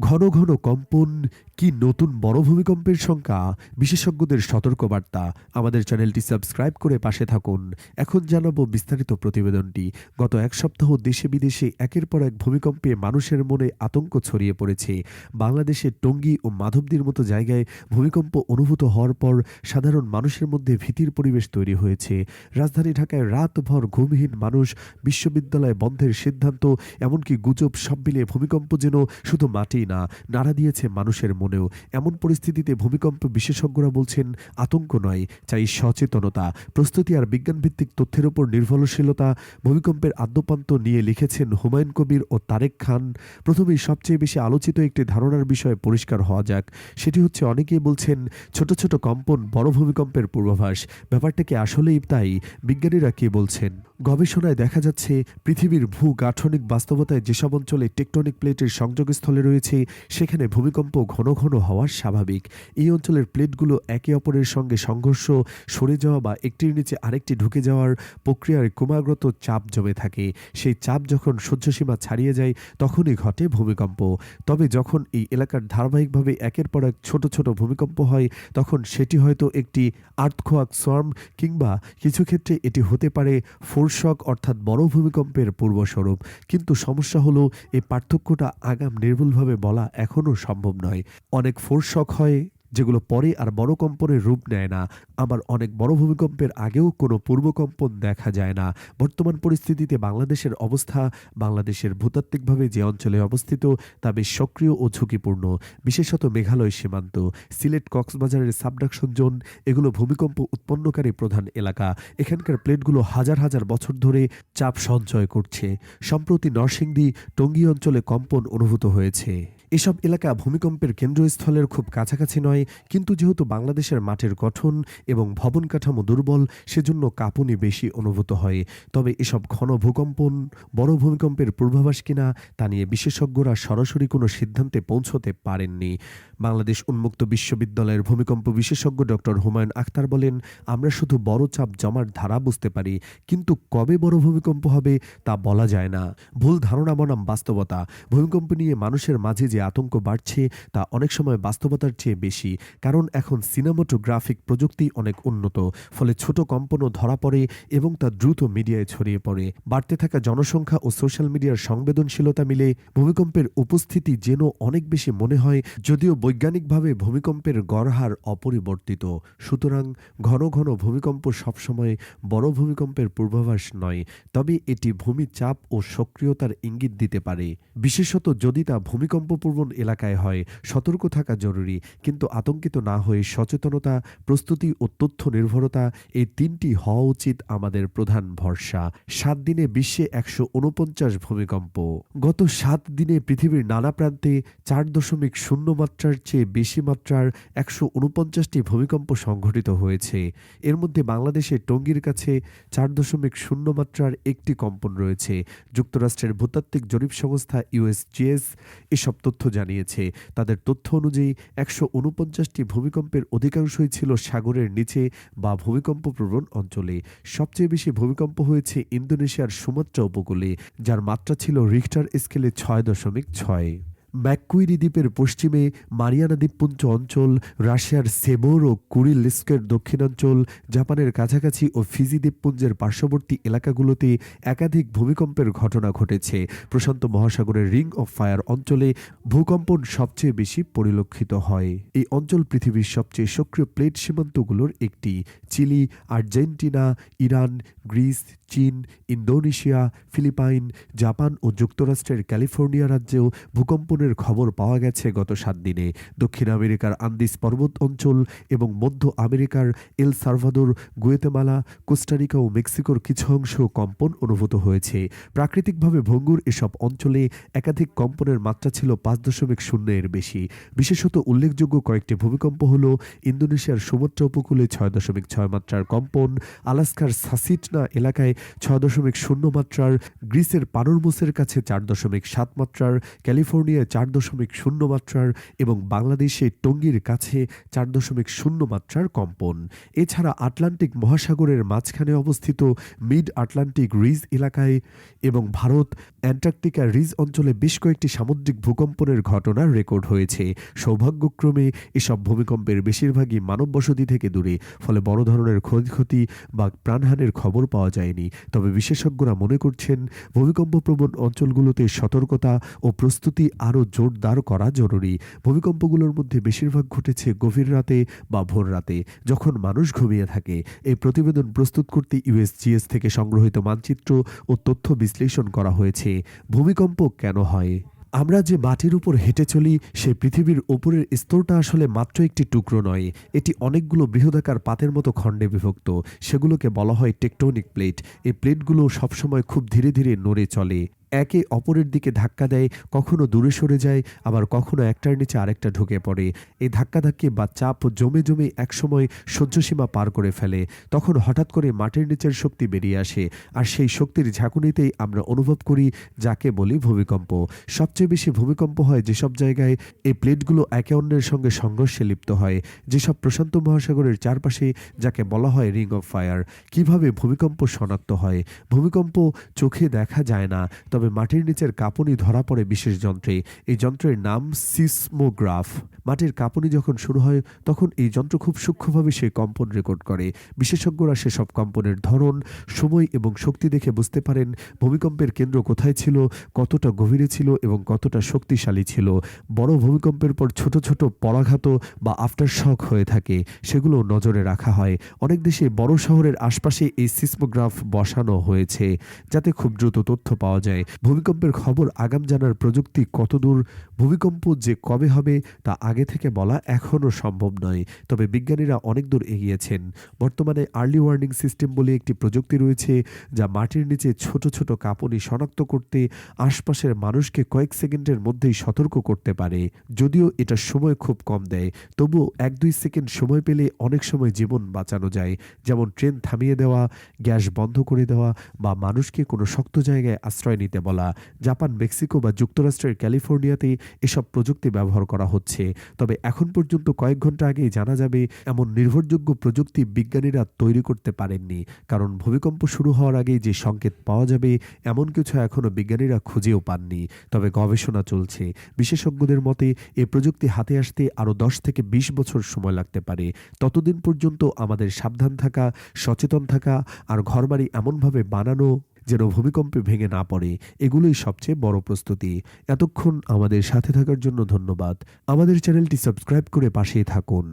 ঘন ঘন কম্পন, কি নতুন বড় ভূমিকম্পের সংখ্যা? বিশেষজ্ঞদের সতর্কবার্তা। আমাদের চ্যানেলটি সাবস্ক্রাইব করে পাশে থাকুন। এখন জানাব বিস্তারিত প্রতিবেদনটি। গত এক সপ্তাহ দেশে বিদেশে একের পর এক ভূমিকম্পে মানুষের মনে আতঙ্ক ছড়িয়ে পড়েছে। বাংলাদেশের টঙ্গী ও মাধবদীর মতো জায়গায় ভূমিকম্প অনুভূত হওয়ার পর সাধারণ মানুষের মধ্যে ভীতির পরিবেশ তৈরি হয়েছে। রাজধানী ঢাকায় রাতভর ঘুমহীন মানুষ, বিশ্ববিদ্যালয় বন্ধের সিদ্ধান্ত, এমনকি গুজব সব মিলিয়ে ভূমিকম্প যেন শুধু মাটি না, নাড়া দিয়েছে মানুষের মনেও। এমন পরিস্থিতিতে ভূমিকম্প বিশেষজ্ঞরা বলছেন, আতঙ্ক নয়, চাই সচেতনতা। প্রস্তুতি আর বিজ্ঞানভিত্তিক তথ্যের উপর নির্ভরশীলতা। ভূমিকম্পের আদ্যপান্ত নিয়ে লিখেছেন হুমায়ুন কবির ও তারেক খান। প্রথমেই সবচেয়ে বেশি আলোচিত একটি ধারণার বিষয়ে পরিষ্কার হওয়া যাক। সেটি হচ্ছে, অনেকেই বলছেন, ছোট ছোট কম্পন বড় ভূমিকম্পের পূর্বাভাস। ব্যাপারটাকে আসলেই তাই? বিজ্ঞানীরা কি বলছেন? গবেষণায় দেখা যাচ্ছে, পৃথিবীর ভূ গাঠনিক বাস্তবতায় যেসব অঞ্চলে টেকটনিক প্লেটের সংযোগস্থলে রয়েছে, সেখানে ভূমিকম্প ঘন ঘন হওয়া স্বাভাবিক। এই অঞ্চলের প্লেটগুলো একে অপরের সঙ্গে সংঘর্ষ, সরে যাওয়া বা একটির নিচে আরেকটি ঢুকে যাওয়ার প্রক্রিয়ার ক্রমাগত চাপ জমে থাকে। সেই চাপ যখন সহ্যসীমা ছাড়িয়ে যায়, তখনই ঘটে ভূমিকম্প। তবে যখন এই এলাকার ধারাবাহিকভাবে একের পর এক ছোট ছোট ভূমিকম্প হয়, তখন সেটি হয়তো একটি আর্থখোয়াক সোয়ার্ম কিংবা কিছু ক্ষেত্রে এটি হতে পারে ফোরশক অর্থাৎ বড় ভূমিকম্পের পূর্বস্বরূপ। কিন্তু সমস্যা হলো, এই পার্থক্যটা আগাম নির্ভুলভাবে বলা এখনও সম্ভব নয়। অনেক ফোরশক হয় যেগুলো পরে আর বড় কম্পনের রূপ নেয় না, আবার অনেক বড় ভূমিকম্পের আগেও কোনো পূর্বকম্পন দেখা যায় না। বর্তমান পরিস্থিতিতে বাংলাদেশের অবস্থা, বাংলাদেশের ভূতাত্ত্বিকভাবে যে অঞ্চলে অবস্থিত, তা বেশ সক্রিয় ও ঝুঁকিপূর্ণ। বিশেষত মেঘালয় সীমান্ত, সিলেট কক্সবাজারের সাবডাকশন জোন এগুলো ভূমিকম্প উৎপন্নকারী প্রধান এলাকা। এখানকার প্লেটগুলো হাজার হাজার বছর ধরে চাপ সঞ্চয় করছে। সম্প্রতি নরসিংদী, টঙ্গী অঞ্চলে কম্পন অনুভূত হয়েছে। এসব এলাকা ভূমিকম্পের কেন্দ্রস্থলের খুব কাছাকাছি নয়, কিন্তু যেহেতু বাংলাদেশের মাঠের গঠন এবং ভবন কাঠামো দুর্বল, সেজন্য কাঁপুনি বেশি অনুভূত হয়। তবে এসব ঘন ভূকম্পন, বড় ভূমিকম্পের পূর্বাভাস কিনা তা নিয়ে বিশেষজ্ঞরা সরাসরি কোনো সিদ্ধান্তে পৌঁছতে পারেননি। বাংলাদেশ উন্মুক্ত বিশ্ববিদ্যালয়ের ভূমিকম্প বিশেষজ্ঞ ডক্টর হুমায়ুন আখতার বলেন, আমরা শুধু বড় চাপ জমার ধারা বুঝতে পারি, কিন্তু কবে বড় ভূমিকম্প হবে তা বলা যায় না। ভুল ধারণা বনাম বাস্তবতা। ভূমিকম্প নিয়ে মানুষের মাঝে যে আতঙ্ক বাড়ছে তা অনেক সময় বাস্তবতার চেয়ে বেশি, কারণ এখন সিনেমাটোগ্রাফিক প্রযুক্তি অনেক উন্নত, ফলে ছোট কম্পনও ধরা পড়ে এবং তা দ্রুত মিডিয়ায় ছড়িয়ে পড়ে। বাড়তে থাকা জনসংখ্যা ও সোশ্যাল মিডিয়ার সংবেদনশীলতা মিলে ভূমিকম্পের উপস্থিতি যেন অনেক বেশি মনে হয়, যদিও বৈজ্ঞানিকভাবে ভূমিকম্পের গড়হার অপরিবর্তিত। সুতরাং ঘন ঘন ভূমিকম্প সবসময় বড় ভূমিকম্পের পূর্বাভাস নয়, তবে এটি ভূমি চাপ ও সক্রিয়তার ইঙ্গিত দিতে পারে। বিশেষত যদি তা ভূমিকম্পপ্রবণ এলাকায় হয়। সতর্ক থাকা জরুরি, কিন্তু আতঙ্কিত না হয়ে সচেতনতা, প্রস্তুতি ও তথ্য নির্ভরতা এই তিনটি হওয়া উচিত আমাদের প্রধান ভরসা। সাত দিনে বিশ্বে একশো উনপঞ্চাশ ভূমিকম্প। গত সাত দিনে পৃথিবীর নানা প্রান্তে চার দশমিক শূন্য মাত্রার চেয়ে বেশি মাত্রার একশো উনপঞ্চাশটি ভূমিকম্প সংঘটিত হয়েছে। এর মধ্যে বাংলাদেশের টঙ্গীর কাছে চার দশমিক শূন্য মাত্রার একটি কম্পন রয়েছে। যুক্তরাষ্ট্রের ভূতাত্ত্বিক জরিপ সংস্থা ইউএসজিএস এসব তথ্য জানিয়েছে। তাদের তথ্য অনুযায়ী একশো উনপঞ্চাশটি ভূমিকম্পের অধিকাংশই ছিল সাগরের নিচে বা ভূমিকম্প প্রবণ অঞ্চলে। সবচেয়ে বেশি ভূমিকম্প হয়েছে ইন্দোনেশিয়ার সুমাত্রা উপকূলে, যার মাত্রা ছিল রিক্টার স্কেলে ছয় দশমিক ছয়। ম্যাকুইরি দ্বীপের পশ্চিমে মারিয়ানা দ্বীপপুঞ্জ অঞ্চল, রাশিয়ার সেবোর ও কুরিলিস্কের দক্ষিণাঞ্চল, জাপানের কাছাকাছি ও ফিজি দ্বীপপুঞ্জের পার্শ্ববর্তী এলাকাগুলোতে একাধিক ভূমিকম্পের ঘটনা ঘটেছে। প্রশান্ত মহাসাগরের রিং অফ ফায়ার অঞ্চলে ভূকম্পন সবচেয়ে বেশি পরিলক্ষিত হয়। এই অঞ্চল পৃথিবীর সবচেয়ে সক্রিয় প্লেট সীমান্তগুলোর একটি। চিলি, আর্জেন্টিনা, ইরান, গ্রিস, চীন, ইন্দোনেশিয়া, ফিলিপাইন, জাপান ও যুক্তরাষ্ট্রের ক্যালিফোর্নিয়া রাজ্যেও ভূকম্পনের খবর পাওয়া গেছে গত সাত দিনে। দক্ষিণ আমেরিকার আন্দিস পর্বত অঞ্চল এবং মধ্য আমেরিকার El Salvador Guatemala, Costa Rica ও মেক্সিকোর কিছু অংশ কম্পন অনুভূত হয়েছে। প্রাকৃতিকভাবে ভঙ্গুর এসব অঞ্চলে একাধিক কম্পনের মাত্রা ছিল পাঁচ দশমিক শূন্য এর বেশি। বিশেষত উল্লেখযোগ্য কয়েকটি ভূমিকম্প হল ইন্দোনেশিয়ার সুমাত্রা উপকূলে ছয় দশমিক ছয় মাত্রার কম্পন, আলাস্কার সাসিটনা এলাকায় ছয় দশমিক শূন্য মাত্রার, গ্রিসের পানোরমোসের কাছে চার দশমিক সাত মাত্রার, ক্যালিফোর্নিয়ায় চার দশমিক শূন্য মাত্রার এবং বাংলাদেশে টঙ্গীর কাছে চার দশমিক শূন্য মাত্রার কম্পন। এছাড়া আটলান্টিক মহাসাগরের মাঝখানে অবস্থিত মিড আটলান্টিক রিজ এলাকায় এবং ভারত অ্যান্টার্কটিকা রিজ অঞ্চলে বেশ কয়েকটি সামুদ্রিক ভূকম্পনের ঘটনা রেকর্ড হয়েছে। সৌভাগ্যক্রমে এসব ভূমিকম্পের বেশিরভাগই মানব বসতি থেকে দূরে, ফলে বড় ধরনের ক্ষয়ক্ষতি বা প্রাণহানির খবর পাওয়া যায়নি। তবে বিশেষজ্ঞরা মনে করছেন ভূমিকম্প প্রবণ অঞ্চলগুলোতে সতর্কতা ও প্রস্তুতি আরও জোরদার করা জরুরি। ভূমিকম্পগুলোর মধ্যে বেশিরভাগ ঘটেছে গভীর রাতে বা ভোর রাতে। যখন মানুষ ঘুমিয়ে থাকে, এই প্রতিবেদন প্রস্তুত করতে ইউএসজিএস থেকে সংগ্রহিত মানচিত্র ও তথ্য বিশ্লেষণ করা হয়েছে। ভূমিকম্প কেন হয়? আমরা যে মাটির উপর হেঁটে চলি, সে পৃথিবীর ওপরের স্তরটা আসলে মাত্র একটি টুকরো নয়। এটি অনেকগুলো বৃহদাকার পাতের মতো খণ্ডে বিভক্ত। সেগুলোকে বলা হয় টেকটোনিক প্লেট। এই প্লেটগুলো সবসময় খুব ধীরে ধীরে নড়ে চলে। একে অপরের দিকে ধাক্কা দেয়, কখনো দূরে সরে যায়, আবার কখনো একটার নিচে আরেকটা ঢুকে পড়ে। এই ধাক্কাধাক্কি বা চাপ জমে জমে একসময় সহ্যসীমা পার করে ফেলে। তখন হঠাৎ করে মাটির নিচের শক্তি বেরিয়ে আসে, আর সেই শক্তির ঝাঁকুনিতেই আমরা অনুভব করি যাকে বলি ভূমিকম্প। সবচেয়ে বেশি ভূমিকম্প হয় যেসব জায়গায় এই প্লেটগুলো একে অন্যের সঙ্গে সংঘর্ষে লিপ্ত হয়, যেসব প্রশান্ত মহাসাগরের চারপাশে যাকে বলা হয় রিং অফ ফায়ার। কীভাবে ভূমিকম্প শনাক্ত হয়? ভূমিকম্প চোখে দেখা যায় না তবে মাটির নিচের কাঁপুনি ধরা পড়ে বিশেষ যন্ত্রে। এই যন্ত্রের নাম সিসমোগ্রাফ। মাটির কাঁপুনি যখন শুরু হয়, তখন এই যন্ত্র খুব সূক্ষ্মভাবে সেই কম্পন রেকর্ড করে। বিশেষজ্ঞরা সেসব কম্পনের ধরন, সময় এবং শক্তি দেখে বুঝতে পারেন ভূমিকম্পের কেন্দ্র কোথায় ছিল, কতটা গভীরে ছিল এবং কতটা শক্তিশালী ছিল। বড় ভূমিকম্পের পর ছোট ছোট পরাঘাত বা আফটার শক হয়ে থাকে সেগুলো নজরে রাখা হয়। অনেক দেশে বড় শহরের আশপাশে এই সিসমোগ্রাফ বসানো হয়েছে, যাতে খুব দ্রুত তথ্য পাওয়া যায়। ভূমিকম্পের খবর আগাম জানার প্রযুক্তি কতদূর, ভূমিকম্প যে কবে হবে তা আগে থেকে বলা এখনও সম্ভব নয়। তবে বিজ্ঞানীরা অনেক দূর এগিয়েছেন। বর্তমানে আর্লি ওয়ার্নিং সিস্টেম বলে একটি প্রযুক্তি রয়েছে যা মাটির নিচে ছোট ছোট কাঁপুনি শনাক্ত করতে আশপাশের মানুষকে কয়েক সেকেন্ডের মধ্যেই সতর্ক করতে পারে। যদিও এটা সময় খুব কম দেয়, তবুও এক দুই সেকেন্ড সময় পেলে অনেক সময় জীবন বাঁচানো যায়। যেমন ট্রেন থামিয়ে দেওয়া, গ্যাস বন্ধ করে দেওয়া বা মানুষকে কোনো শক্ত জায়গায় আশ্রয় নিতে বলা জাপান, মেক্সিকো বা যুক্তরাষ্ট্রের ক্যালিফোর্নিয়াতে এসব প্রযুক্তি ব্যবহার করা হচ্ছে। তবে এখন পর্যন্ত কয়েক ঘণ্টা আগেই জানা যাবে, এমন নির্ভরযোগ্য প্রযুক্তি বিজ্ঞানীরা তৈরি করতে পারেননি। কারণ ভূমিকম্প শুরু হওয়ার আগেই যে সংকেত পাওয়া যাবে, এমন কিছু এখনও বিজ্ঞানীরা খুঁজেও পাননি। তবে গবেষণা চলছে। বিশেষজ্ঞদের মতে, এ প্রযুক্তি হাতে আসতে আরও দশ থেকে বিশ বছর সময় লাগতে পারে। ততদিন পর্যন্ত আমাদের সাবধান থাকা, সচেতন থাকা আর ঘরবাড়ি এমনভাবে বানানো যেন ভূমিকম্পে ভেঙে না পড়ে, এগুলোই সবচেয়ে বড় প্রস্তুতি। এতক্ষণ আমাদের সাথে থাকার জন্য ধন্যবাদ। আমাদের চ্যানেলটি সাবস্ক্রাইব করে পাশেই থাকুন।